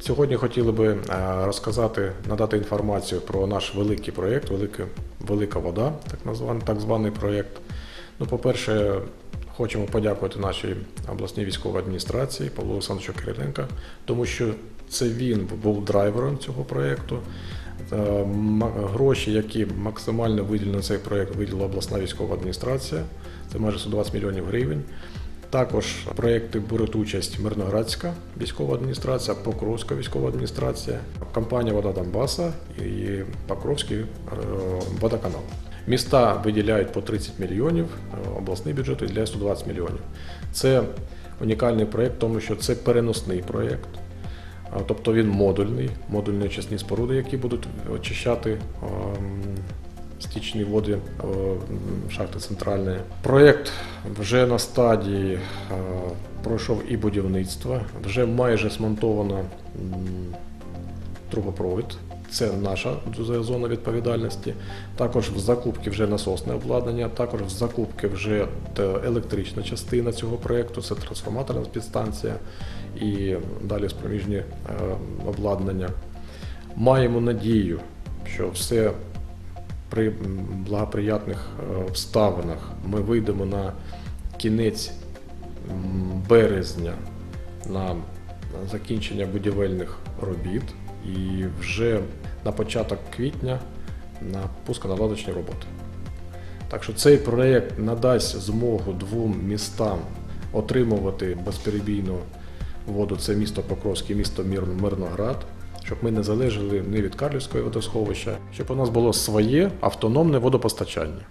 Сьогодні хотіли би е, розказати, надати інформацію про наш великий проєкт, велика, велика вода, так названий, так званий проєкт. Ну, по-перше, хочемо подякувати нашій обласній військовій адміністрації Павлу Олександровичу Кириленка, тому що це він був драйвером цього проєкту. Е, Гроші, які максимально виділені на цей проєкт, виділила обласна військова адміністрація. Це майже 120 мільйонів гривень. Також в проєкти беруть участь Мирноградська військова адміністрація, Покровська військова адміністрація, компанія Вода Донбаса і Покровський е, водоканал. Міста виділяють по 30 мільйонів, е, обласний бюджет виділяє 120 мільйонів. Це унікальний проєкт, тому що це переносний проєкт. Тобто він модульний, модульні очисні споруди, які будуть очищати ем, стічні води е, шахти центральної. Проєкт вже на стадії е, пройшов і будівництво, вже майже смонтовано трубопровід. Це наша зона відповідальності. Також в закупки вже насосне обладнання, також в закупки вже електрична частина цього проєкту, це трансформаторна підстанція і далі спроміжні е, обладнання. Маємо надію, що все при благоприятних е, обставинах ми вийдемо на кінець березня на закінчення будівельних робіт і вже на початок квітня на пусконаладочні роботи. Так що цей проєкт надасть змогу двом містам отримувати безперебійну воду. Це місто Покровське, місто Мир- Мирноград, щоб ми не залежали ні від Карлівського водосховища, щоб у нас було своє автономне водопостачання.